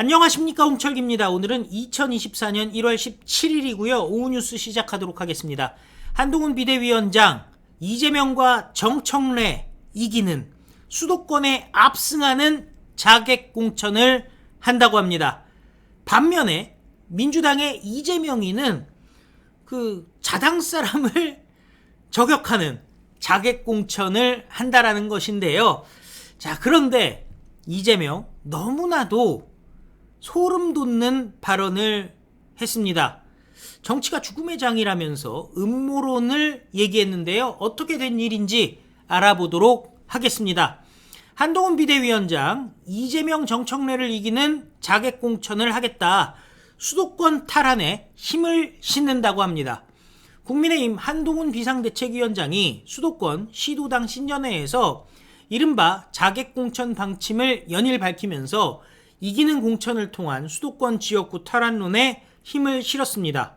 안녕하십니까 홍철기입니다. 오늘은 2024년 1월 17일이고요. 오후 뉴스 시작하도록 하겠습니다. 한동훈 비대위원장 이재명과 정청래 이기는 수도권에 압승하는 자객 공천을 한다고 합니다. 반면에 민주당의 이재명이는 그 자당 사람을 저격하는 자객 공천을 한다라는 것인데요. 자, 그런데 이재명 너무나도 소름 돋는 발언을 했습니다. 정치가 죽음의 장이라면서 음모론을 얘기했는데요. 어떻게 된 일인지 알아보도록 하겠습니다. 한동훈 비대위원장 이재명 정청래를 이기는 자객 공천을 하겠다. 수도권 탈환에 힘을 싣는다고 합니다. 국민의힘 한동훈 비상대책위원장이 수도권 시도당 신년회에서 이른바 자객공천 방침을 연일 밝히면서 이기는 공천을 통한 수도권 지역구 탈환론에 힘을 실었습니다.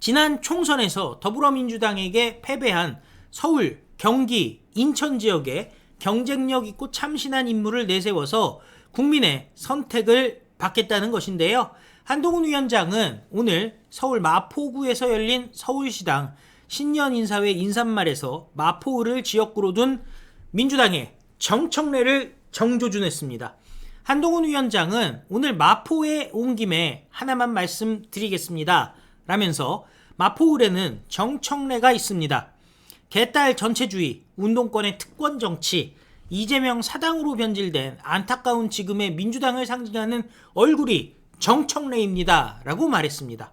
지난 총선에서 더불어민주당에게 패배한 서울, 경기, 인천 지역에 경쟁력 있고 참신한 인물을 내세워서 국민의 선택을 받겠다는 것인데요. 한동훈 위원장은 오늘 서울 마포구에서 열린 서울시당 신년 인사회 인사말에서 마포를 지역구로 둔 민주당의 정청래를 정조준했습니다. 한동훈 위원장은 오늘 마포에 온 김에 하나만 말씀드리겠습니다. 라면서 마포을에는 정청래가 있습니다. 개딸 전체주의, 운동권의 특권 정치, 이재명 사당으로 변질된 안타까운 지금의 민주당을 상징하는 얼굴이 정청래입니다. 라고 말했습니다.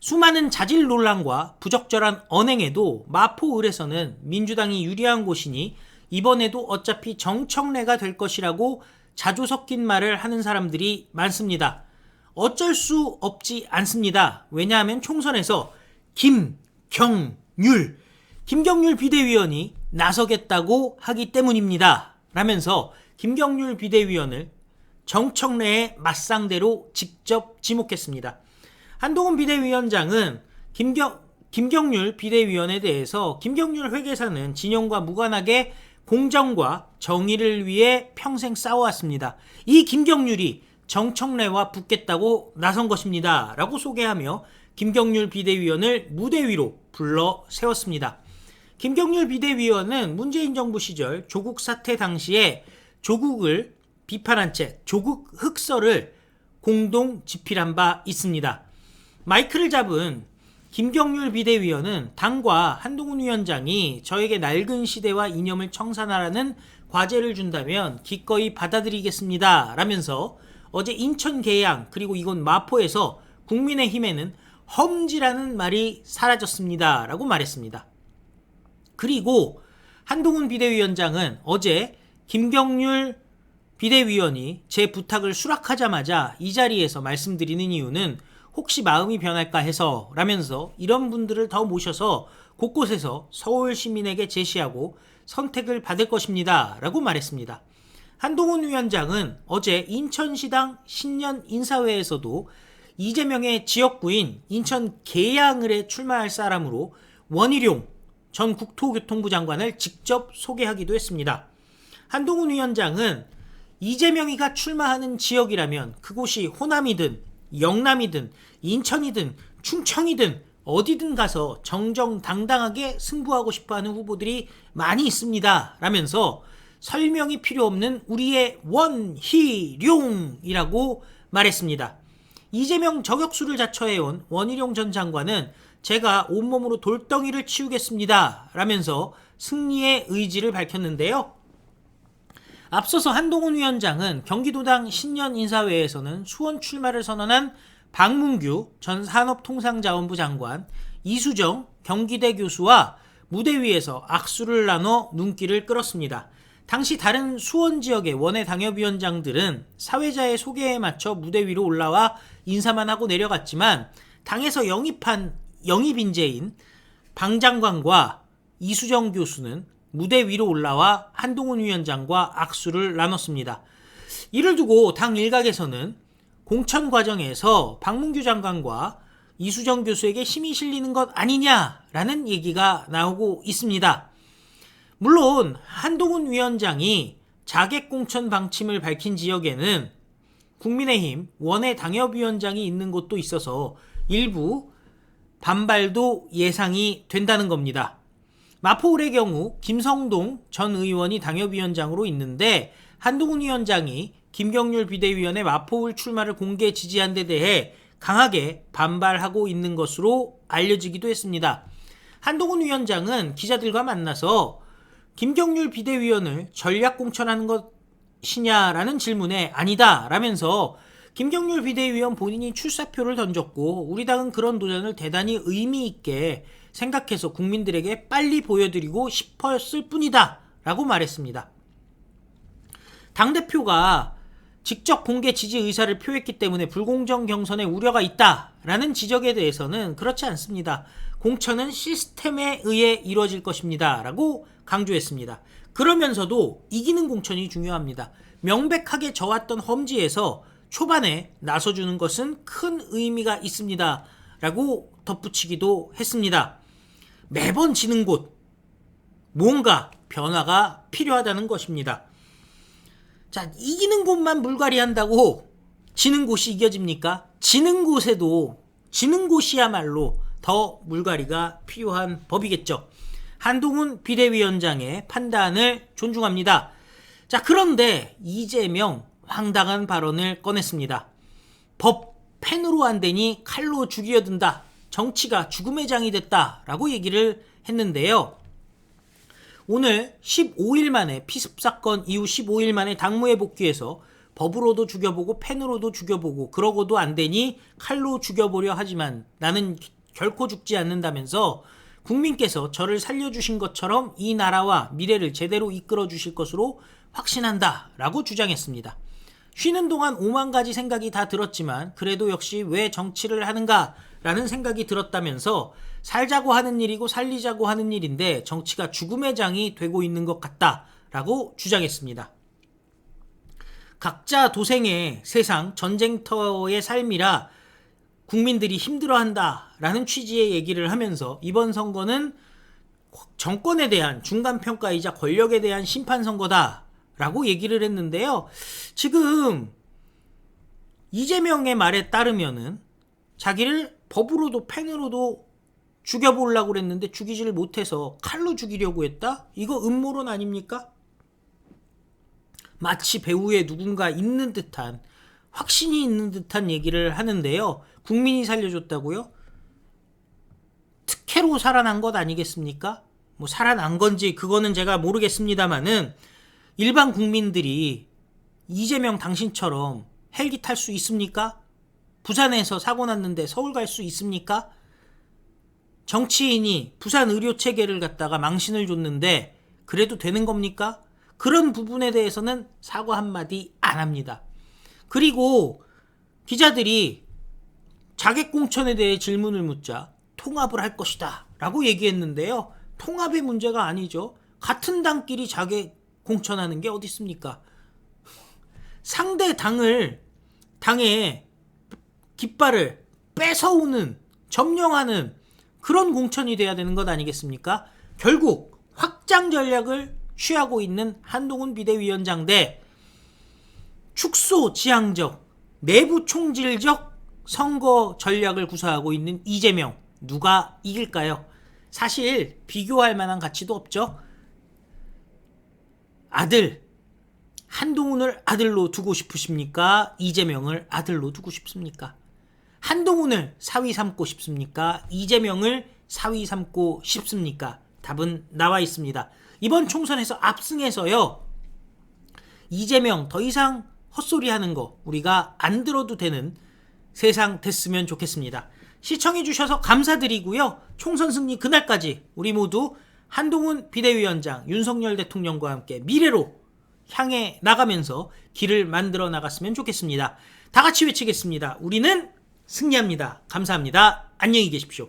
수많은 자질 논란과 부적절한 언행에도 마포을에서는 민주당이 유리한 곳이니 이번에도 어차피 정청래가 될 것이라고 자주 섞인 말을 하는 사람들이 많습니다. 어쩔 수 없지 않습니다. 왜냐하면 총선에서 김경률, 김경률 비대위원이 나서겠다고 하기 때문입니다. 라면서 김경률 비대위원을 정청래의 맞상대로 직접 지목했습니다. 한동훈 비대위원장은 김경, 김경률 비대위원에 대해서 김경률 회계사는 진영과 무관하게 공정과 정의를 위해 평생 싸워왔습니다. 이 김경률이 정청래와 붙겠다고 나선 것입니다. 라고 소개하며 김경률 비대위원을 무대 위로 불러 세웠습니다. 김경률 비대위원은 문재인 정부 시절 조국 사태 당시에 조국을 비판한 책 조국 흑서를 공동 집필한 바 있습니다. 마이크를 잡은 김경률 비대위원은 당과 한동훈 위원장이 저에게 낡은 시대와 이념을 청산하라는 과제를 준다면 기꺼이 받아들이겠습니다. 라면서 어제 인천 계양 그리고 이곳 마포에서 국민의힘에는 험지라는 말이 사라졌습니다. 라고 말했습니다. 그리고 한동훈 비대위원장은 어제 김경률 비대위원이 제 부탁을 수락하자마자 이 자리에서 말씀드리는 이유는 혹시 마음이 변할까 해서 라면서 이런 분들을 더 모셔서 곳곳에서 서울 시민에게 제시하고 선택을 받을 것입니다. 라고 말했습니다. 한동훈 위원장은 어제 인천시당 신년 인사회에서도 이재명의 지역구인 인천 계양을에 출마할 사람으로 원희룡 전 국토교통부 장관을 직접 소개하기도 했습니다. 한동훈 위원장은 이재명이가 출마하는 지역이라면 그곳이 호남이든 영남이든 인천이든 충청이든 어디든 가서 정정당당하게 승부하고 싶어 하는 후보들이 많이 있습니다. 라면서 설명이 필요 없는 우리의 원희룡이라고 말했습니다. 이재명 저격수를 자처해온 원희룡 전 장관은 제가 온몸으로 돌덩이를 치우겠습니다. 라면서 승리의 의지를 밝혔는데요. 앞서서 한동훈 위원장은 경기도당 신년 인사회에서는 수원 출마를 선언한 박문규 전 산업통상자원부 장관, 이수정 경기대 교수와 무대 위에서 악수를 나눠 눈길을 끌었습니다. 당시 다른 수원 지역의 원외 당협위원장들은 사회자의 소개에 맞춰 무대 위로 올라와 인사만 하고 내려갔지만 당에서 영입한 영입 인재인 방 장관과 이수정 교수는 무대 위로 올라와 한동훈 위원장과 악수를 나눴습니다. 이를 두고 당 일각에서는 공천 과정에서 박문규 장관과 이수정 교수에게 힘이 실리는 것 아니냐라는 얘기가 나오고 있습니다. 물론 한동훈 위원장이 자객 공천 방침을 밝힌 지역에는 국민의힘 원외 당협위원장이 있는 곳도 있어서 일부 반발도 예상이 된다는 겁니다. 마포울의 경우 김성동 전 의원이 당협위원장으로 있는데 한동훈 위원장이 김경률 비대위원의 마포울 출마를 공개 지지한 데 대해 강하게 반발하고 있는 것으로 알려지기도 했습니다. 한동훈 위원장은 기자들과 만나서 김경률 비대위원을 전략 공천하는 것이냐라는 질문에 아니다 라면서 김경률 비대위원 본인이 출사표를 던졌고 우리 당은 그런 도전을 대단히 의미 있게 생각해서 국민들에게 빨리 보여드리고 싶었을 뿐이다 라고 말했습니다. 당대표가 직접 공개 지지 의사를 표했기 때문에 불공정 경선에 우려가 있다 라는 지적에 대해서는 그렇지 않습니다. 공천은 시스템에 의해 이루어질 것입니다. 라고 강조했습니다. 그러면서도 이기는 공천이 중요합니다. 명백하게 져왔던 험지에서 초반에 나서주는 것은 큰 의미가 있습니다. 라고 덧붙이기도 했습니다. 매번 지는 곳, 뭔가 변화가 필요하다는 것입니다. 자, 이기는 곳만 물갈이 한다고 지는 곳이 이겨집니까? 지는 곳에도, 지는 곳이야말로 더 물갈이가 필요한 법이겠죠. 한동훈 비대위원장의 판단을 존중합니다. 자, 그런데 이재명 황당한 발언을 꺼냈습니다. 법 펜으로 안 되니 칼로 죽이려 든다. 정치가 죽음의 장이 됐다. 라고 얘기를 했는데요. 오늘 15일 만에 피습 사건 이후 15일 만에 당무에 복귀해서 법으로도 죽여보고 펜으로도 죽여보고 그러고도 안 되니 칼로 죽여보려 하지만 나는 결코 죽지 않는다면서 국민께서 저를 살려주신 것처럼 이 나라와 미래를 제대로 이끌어 주실 것으로 확신한다 라고 주장했습니다. 쉬는 동안 오만 가지 생각이 다 들었지만 그래도 역시 왜 정치를 하는가 라는 생각이 들었다면서 살자고 하는 일이고 살리자고 하는 일인데 정치가 죽음의 장이 되고 있는 것 같다 라고 주장했습니다. 각자 도생의 세상 전쟁터의 삶이라 국민들이 힘들어한다 라는 취지의 얘기를 하면서 이번 선거는 정권에 대한 중간 평가이자 권력에 대한 심판 선거다 라고 얘기를 했는데요. 지금 이재명의 말에 따르면은 자기를 법으로도 펜으로도 죽여보려고 그랬는데 죽이지를 못해서 칼로 죽이려고 했다? 이거 음모론 아닙니까? 마치 배우에 누군가 있는 듯한 확신이 있는 듯한 얘기를 하는데요. 국민이 살려줬다고요? 특혜로 살아난 것 아니겠습니까? 뭐 살아난 건지 그거는 제가 모르겠습니다만은 일반 국민들이 이재명 당신처럼 헬기 탈 수 있습니까? 부산에서 사고 났는데 서울 갈 수 있습니까? 정치인이 부산 의료 체계를 갖다가 망신을 줬는데 그래도 되는 겁니까? 그런 부분에 대해서는 사과 한마디 안 합니다. 그리고 기자들이 자객공천에 대해 질문을 묻자 통합을 할 것이다 라고 얘기했는데요. 통합의 문제가 아니죠. 같은 당끼리 자객 공천하는 게 어디 있습니까? 상대 당을 당의 깃발을 뺏어오는 점령하는 그런 공천이 돼야 되는 것 아니겠습니까? 결국 확장 전략을 취하고 있는 한동훈 비대위원장 대 축소 지향적 내부 총질적 선거 전략을 구사하고 있는 이재명 누가 이길까요? 사실 비교할 만한 가치도 없죠. 아들 한동훈을 아들로 두고 싶으십니까? 이재명을 아들로 두고 싶습니까? 한동훈을 사위 삼고 싶습니까? 이재명을 사위 삼고 싶습니까? 답은 나와 있습니다. 이번 총선에서 압승해서요. 이재명 더 이상 헛소리 하는 거 우리가 안 들어도 되는 세상 됐으면 좋겠습니다. 시청해 주셔서 감사드리고요. 총선 승리 그날까지 우리 모두 한동훈 비대위원장 윤석열 대통령과 함께 미래로 향해 나가면서 길을 만들어 나갔으면 좋겠습니다. 다 같이 외치겠습니다. 우리는 승리합니다. 감사합니다. 안녕히 계십시오.